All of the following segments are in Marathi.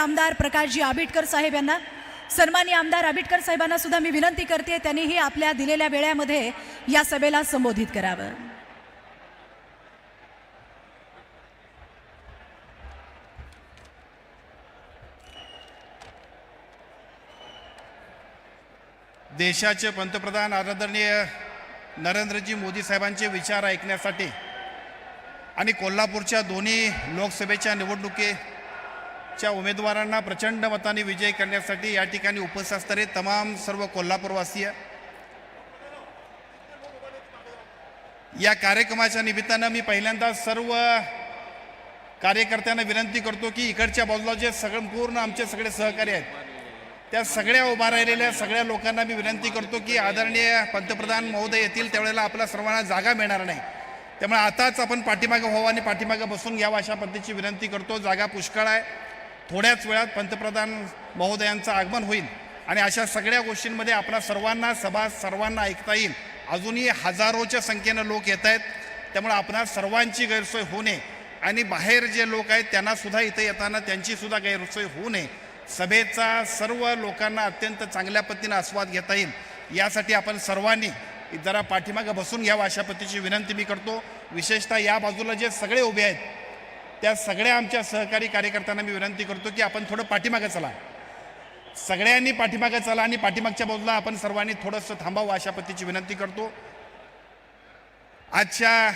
आमदार प्रकाशजी आबिटकर साहेब यांना सन्माननीय आमदार आबिटकर साहेबांना सुद्धा मी विनंती करते त्यांनीही आपल्या दिलेल्या वेळेमध्ये या सभेला संबोधित करावं. देशाचे पंतप्रधान आदरणीय नरेंद्रजी मोदी साहेबांचे विचार ऐकण्यासाठी आणि कोल्हापूरच्या दोन्ही लोकसभेच्या च्या उमेदवारांना प्रचंड मताने विजय करण्यासाठी या ठिकाणी उपस्थित असणारे तमाम सर्व कोल्हापूरवासीय या कार्यक्रमाच्या निमित्तानं मी पहिल्यांदा सर्व कार्यकर्त्यांना विनंती करतो की इकडच्या बाजूला जे संपूर्ण आमचे सगळे सहकारी आहेत त्या सगळ्या उभा राहिलेल्या सगळ्या लोकांना मी विनंती करतो की आदरणीय पंतप्रधान महोदय येतील त्यावेळेला आपल्या सर्वांना जागा मिळणार नाही. त्यामुळे आताच आपण पाठीमागं व्हावं आणि पाठीमागं बसून घ्यावं अशा पद्धतीची विनंती करतो. जागा पुष्कळ आहे. थोड्याच वेळात पंतप्रधान महोदयांचं आगमन होईल. आणि अशा सगळ्या गोष्टींमध्ये आपल्या सर्वांना सभा सर्वांना ऐकता येईल. अजूनही हजारोच्या संख्येनं लोक येत आहेत. त्यामुळे आपणा सर्वांची गैरसोय होऊ नये. आणि बाहेर जे लोक आहेत त्यांनासुद्धा इथं येताना त्यांचीसुद्धा गैरसोय होऊ नये. सभेचा सर्व लोकांना अत्यंत चांगल्या पद्धतीनं आस्वाद घेता येईल. यासाठी आपण सर्वांनी जरा पाठीमागं बसून घ्यावं अशा पद्धतीची विनंती मी करतो. विशेषतः या बाजूला जे सगळे उभे आहेत त्या सगळ्या आमच्या सहकारी कार्यकर्त्यांना मी विनंती करतो की आपण थोडं पाठीमागं चला. सगळ्यांनी पाठीमागं चला आणि पाठीमागच्या बाजूला आपण सर्वांनी थोडंसं थांबावं अशा पद्धतीची विनंती करतो. आजच्या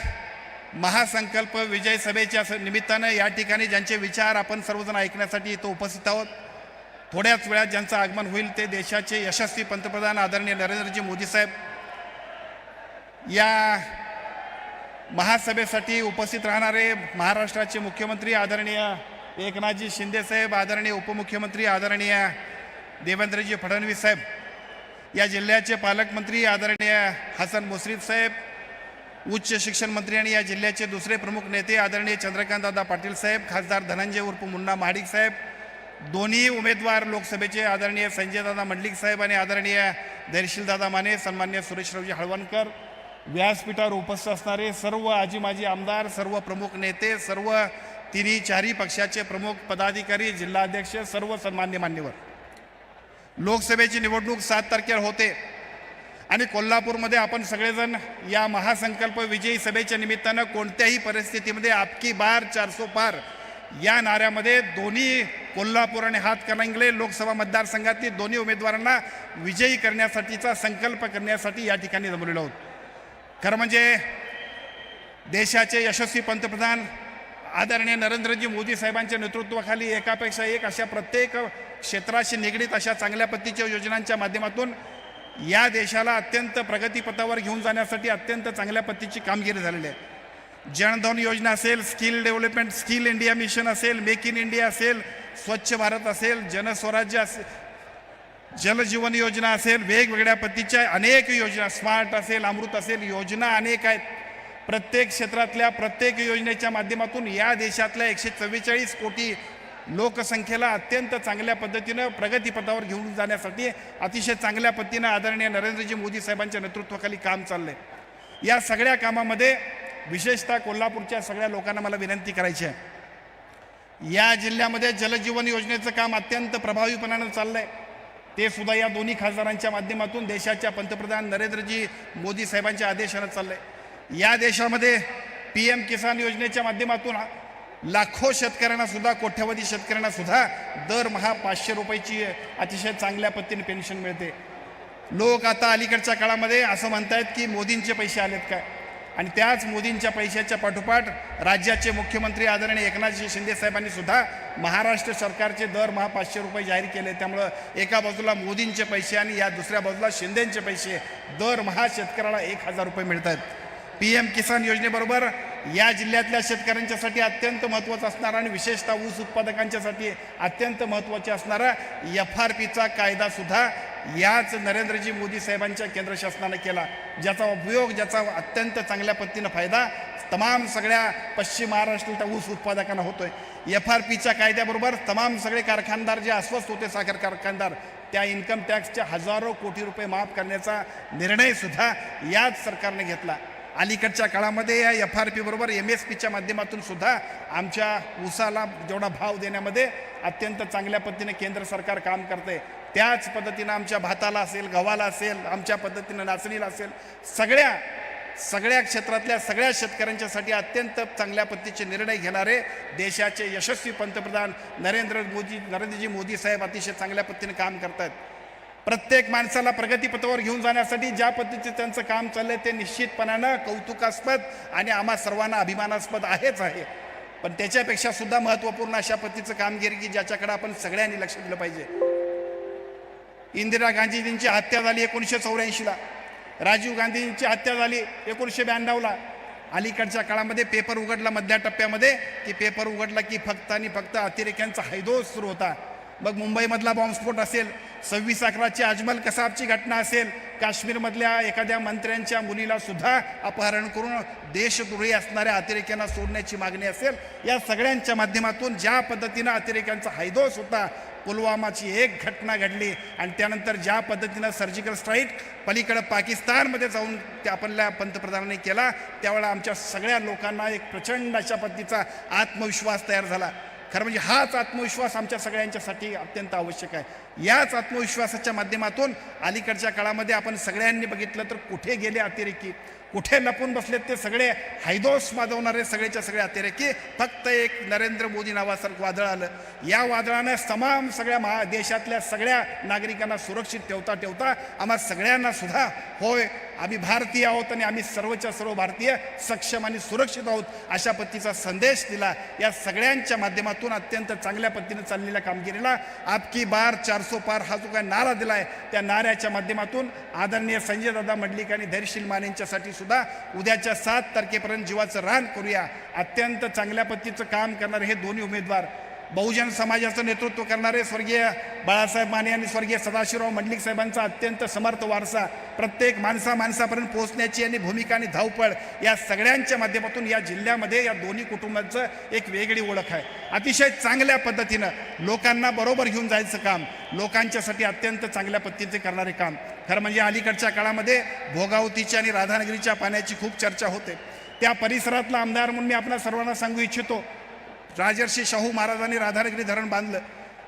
महासंकल्प विजय सभेच्या निमित्तानं या ठिकाणी ज्यांचे विचार आपण सर्वजण ऐकण्यासाठी इथं उपस्थित आहोत थोड्याच वेळात ज्यांचं आगमन होईल ते देशाचे यशस्वी पंतप्रधान आदरणीय नरेंद्रजी मोदी साहेब. या महासभेसाठी उपस्थित राहणारे महाराष्ट्राचे मुख्यमंत्री आदरणीय एकनाथजी शिंदेसाहेब आदरणीय उपमुख्यमंत्री आदरणीय देवेंद्रजी फडणवीस साहेब या जिल्ह्याचे पालकमंत्री आदरणीय हसन मुश्रीफ साहेब उच्च शिक्षण मंत्री आणि या जिल्ह्याचे दुसरे प्रमुख नेते आदरणीय चंद्रकांतदादा पाटील साहेब खासदार धनंजय उर्फ मुन्ना महाडिक साहेब दोन्ही उमेदवार लोकसभेचे आदरणीय संजयदादा मंडलिक साहेब आणि आदरणीय धैर्यशीलदादा माने सन्मान्य सुरेशरावजी हळवणकर व्यासपीठावर उपस्थित असणारे सर्व आजी माजी आमदार सर्व प्रमुख नेते सर्व तिन्ही चारही पक्षाचे प्रमुख पदाधिकारी जिल्हाध्यक्ष सर्व सन्मान्य मान्यवर. लोकसभेची निवडणूक सात तारखेला होते आणि कोल्हापूरमध्ये आपण सगळेजण या महासंकल्प विजयी सभेच्या निमित्तानं कोणत्याही परिस्थितीमध्ये आपकी बार चारसो पार या नाऱ्यामध्ये दोन्ही कोल्हापूर आणि हातकणंगले लोकसभा मतदारसंघातील दोन्ही उमेदवारांना विजयी करण्यासाठीचा संकल्प करण्यासाठी या ठिकाणी जमलेलो आहोत. खरं म्हणजे देशाचे यशस्वी पंतप्रधान आदरणीय नरेंद्रजी मोदी साहेबांच्या नेतृत्वाखाली एकापेक्षा एक अशा प्रत्येक क्षेत्राशी निगडीत अशा चांगल्या पद्धतीच्या योजनांच्या माध्यमातून या देशाला अत्यंत प्रगतीपथावर घेऊन जाण्यासाठी अत्यंत चांगल्या पद्धतीची कामगिरी झालेली आहे. जनधन योजना असेल skill development skill India mission असेल मेक इन इंडिया असेल स्वच्छ भारत असेल जनस्वराज्य असेल जलजीवन योजना असेल वेगवेगळ्या पद्धतीच्या अनेक योजना स्मार्ट असेल अमृत असेल योजना अनेक आहेत. प्रत्येक क्षेत्रातल्या प्रत्येक योजनेच्या माध्यमातून या देशातल्या एकशे चव्वेचाळीस कोटी लोकसंख्येला अत्यंत चांगल्या पद्धतीनं प्रगतीपथावर घेऊन जाण्यासाठी अतिशय चांगल्या पद्धतीनं आदरणीय नरेंद्रजी मोदी साहेबांच्या नेतृत्वाखाली काम चाललंय. या सगळ्या कामामध्ये विशेषतः कोल्हापूरच्या सगळ्या लोकांना मला विनंती करायची आहे. या जिल्ह्यामध्ये जलजीवन योजनेचं काम अत्यंत प्रभावीपणानं चाललंय. ते सुद्धा या दोन्ही खासदारांच्या माध्यमातून देशाच्या पंतप्रधान नरेंद्रजी मोदी साहेबांच्या आदेशानं चाललंय. या देशामध्ये पी एम किसान योजनेच्या माध्यमातून लाखो शेतकऱ्यांना सुद्धा कोट्यवधी शेतकऱ्यांना सुद्धा दरमहा पाचशे रुपयाची अतिशय चांगल्या पद्धतीने पेन्शन मिळते. लोक आता अलीकडच्या काळामध्ये असं म्हणतायत की मोदींचे पैसे आलेत काय आणि त्याच मोदींच्या पैशाच्या पाठोपाठ राज्याचे मुख्यमंत्री आदरणीय एकनाथजी शिंदे साहेबांनी सुद्धा महाराष्ट्र सरकारचे दरमहा पाचशे रुपये जाहीर केले. त्यामुळं एका बाजूला मोदींचे पैसे आणि या दुसऱ्या बाजूला शिंदेंचे पैसे दरमहा शेतकऱ्याला एक हजार रुपये मिळत आहेत पी एम किसान योजनेबरोबर या जिल्ह्यातल्या शेतकऱ्यांच्यासाठी अत्यंत महत्त्वाचा असणारा आणि विशेषतः ऊस उत्पादकांच्यासाठी अत्यंत महत्त्वाचे असणारा एफ आर पीचा कायदासुद्धा याच नरेंद्रजी मोदी साहेबांच्या केंद्र शासनानं केला ज्याचा उपयोग ज्याचा अत्यंत चांगल्या पद्धतीनं फायदा तमाम सगळ्या पश्चिम महाराष्ट्रातल्या ऊस उत्पादकांना होतोय. एफ आर पीच्या कायद्याबरोबर तमाम सगळे कारखानदार जे अस्वस्थ होते साखर कारखानदार त्या इन्कम टॅक्सच्या हजारो कोटी रुपये माफ करण्याचा निर्णयसुद्धा याच सरकारने घेतला. अलीकडच्या काळामध्ये या एफ आर पीबरोबर एम एस पीच्या माध्यमातून सुद्धा आमच्या ऊसाला जेवढा भाव देण्यामध्ये अत्यंत चांगल्या पद्धतीने केंद्र सरकार काम करते त्याच पद्धतीनं आमच्या भाताला असेल गव्हाला असेल आमच्या पद्धतीनं नाचणीला असेल सगळ्या सगळ्या क्षेत्रातल्या सगळ्या शेतकऱ्यांच्यासाठी अत्यंत चांगल्या पद्धतीचे निर्णय घेणारे देशाचे यशस्वी पंतप्रधान नरेंद्र मोदी नरेंद्रजी मोदी साहेब अतिशय चांगल्या पद्धतीने काम करतात प्रत्येक माणसाला प्रगतीपथावर घेऊन जाण्यासाठी ज्या पद्धतीचे त्यांचं काम चाललंय ते निश्चितपणानं कौतुकास्पद आणि आम्हा सर्वांना अभिमानास्पद आहेच आहे. पण त्याच्यापेक्षा सुद्धा महत्त्वपूर्ण अशा पद्धतीचं कामगिरी की ज्याच्याकडे आपण सगळ्यांनी लक्ष दिलं पाहिजे. इंदिरा गांधीजींची हत्या झाली एकोणीसशे चौऱ्याऐंशीला. राजीव गांधींची हत्या झाली एकोणीसशे ब्याण्णवला. अलीकडच्या काळामध्ये पेपर उघडला मधल्या टप्प्यामध्ये की पेपर उघडला की फक्त आणि फक्त अतिरेक्यांचा हैदोस सुरू होता. मग मुंबईमधला बॉम्बस्फोट असेल सव्वीस अकराची अजमल कसाबची घटना असेल काश्मीरमधल्या एखाद्या मंत्र्यांच्या मुलीला सुद्धा अपहरण करून देशद्रोही असणाऱ्या अतिरेक्यांना सोडण्याची मागणी असेल या सगळ्यांच्या माध्यमातून ज्या पद्धतीनं अतिरेक्यांचा हैदोस होता पुलवामाची एक घटना घडली आणि त्यानंतर ज्या पद्धतीनं सर्जिकल स्ट्राईक पलीकडं पाकिस्तानमध्ये जाऊन त्या आपल्या पंतप्रधानांनी केला त्यावेळेला आमच्या सगळ्या लोकांना एक प्रचंड अशा पद्धतीचा आत्मविश्वास तयार झाला. खरं म्हणजे हाच आत्मविश्वास आमच्या सगळ्यांच्यासाठी अत्यंत आवश्यक आहे. याच आत्मविश्वासाच्या माध्यमातून अलीकडच्या काळामध्ये आपण सगळ्यांनी बघितलं तर कुठे गेले अतिरेकी? कुठे लपून बसलेत ते सगळे? हैदोस माजवणारे सगळेच्या सगळे अतिरेकी? फक्त एक नरेंद्र मोदी नावासारखं वादळ आलं. या वादळानं तमाम सगळ्या महा देशातल्या सगळ्या नागरिकांना सुरक्षित ठेवता ठेवता आम्हा सगळ्यांना सुद्धा होय आम्ही भारतीय आहोत आणि आम्ही सर्वच्या सर्व भारतीय सक्षम आणि सुरक्षित आहोत अशा पद्धतीचा संदेश दिला. या सगळ्यांच्या माध्यमातून अत्यंत चांगल्या पद्धतीने चाललेल्या कामगिरीला आपकी बार चारसो पार हा जो काय नारा दिला आहे त्या नाऱ्याच्या माध्यमातून आदरणीय संजय दादा मंडलिक आणि धैर्यशील मानेंच्यासाठी सुद्धा उद्याच्या सात तारखेपर्यंत जीवाचं रान करूया. अत्यंत चांगल्या पद्धतीचं काम करणारे हे दोन्ही उमेदवार बहुजन समाजाचं नेतृत्व करणारे स्वर्गीय बाळासाहेब माने आणि स्वर्गीय सदाशिवराव मंडलिक साहेबांचा अत्यंत समर्थ वारसा प्रत्येक माणसा माणसापर्यंत पोहोचण्याची आणि भूमिका आणि धावपळ या सगळ्यांच्या माध्यमातून या जिल्ह्यामध्ये या दोन्ही कुटुंबांचं एक वेगळी ओळख आहे. अतिशय चांगल्या पद्धतीनं लोकांना बरोबर घेऊन जायचं काम लोकांच्यासाठी अत्यंत चांगल्या पद्धतीचे करणारे काम. खरं म्हणजे अलीकडच्या काळामध्ये भोगावतीच्या आणि राधानगरीच्या पाण्याची खूप चर्चा होते. त्या परिसरातला आमदार म्हणून मी आपल्या सर्वांना सांगू इच्छितो राजर्षी शाहू महाराजांनी राधानगरी धरण बांधलं.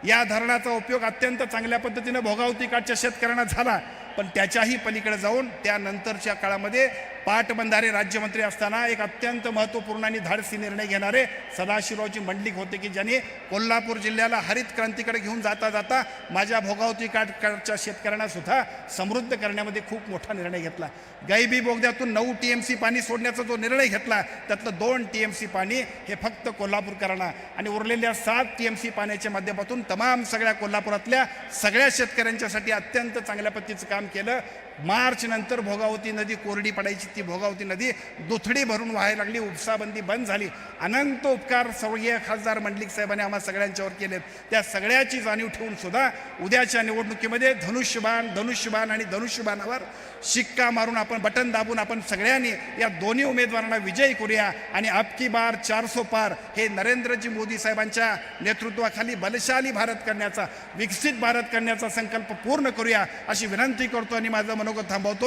या धरणाचा उपयोग अत्यंत चांगल्या पद्धतीनं भोगावती काठच्या शेतकऱ्यांना झाला. पण त्याच्याही पलीकडे जाऊन त्यानंतरच्या काळामध्ये पाटबंधारे राज्यमंत्री असताना एक अत्यंत महत्त्वपूर्ण आणि धाडसी निर्णय घेणारे सदाशिवरावजी मंडलिक होते की ज्यांनी कोल्हापूर जिल्ह्याला हरित क्रांतीकडे घेऊन जाता जाता माझ्या भोगावती काटकडच्या शेतकऱ्यांना सुद्धा समृद्ध करण्यामध्ये खूप मोठा निर्णय घेतला. गायबी बोगद्यातून नऊ टी एम सी पाणी सोडण्याचा जो निर्णय घेतला त्यातलं दोन टी एम सी पाणी हे फक्त कोल्हापूरकरांना आणि उरलेल्या सात टी एम सी पाण्याच्या माध्यमातून तमाम सगळ्या कोल्हापुरातल्या सगळ्या शेतकऱ्यांच्यासाठी अत्यंत चांगल्या पद्धतीचं काम केलं. मार्चनंतर भोगावती नदी कोरडी पडायची ती भोगावती नदी दुथडी भरून व्हायला लागली उपसाबंदी बंद झाली. अनंत उपकार स्वर्गीय खासदार मंडलिक साहेबांनी आम्हा सगळ्यांच्यावर केलेत. त्या सगळ्याची जाणीव ठेवून सुद्धा उद्याच्या निवडणुकीमध्ये धनुष्यबाण धनुष्यबाण आणि धनुष्यबाणावर शिक्का मारून आपण बटन दाबून आपण सगळ्यांनी या दोन्ही उमेदवारांना विजयी करूया. आणि अबकी बार चारसो पार हे नरेंद्रजी मोदी साहेबांच्या नेतृत्वाखाली बलशाली भारत करण्याचा विकसित भारत करण्याचा संकल्प पूर्ण करूया अशी विनंती करतो आणि माझं मनोगत थांबवतो.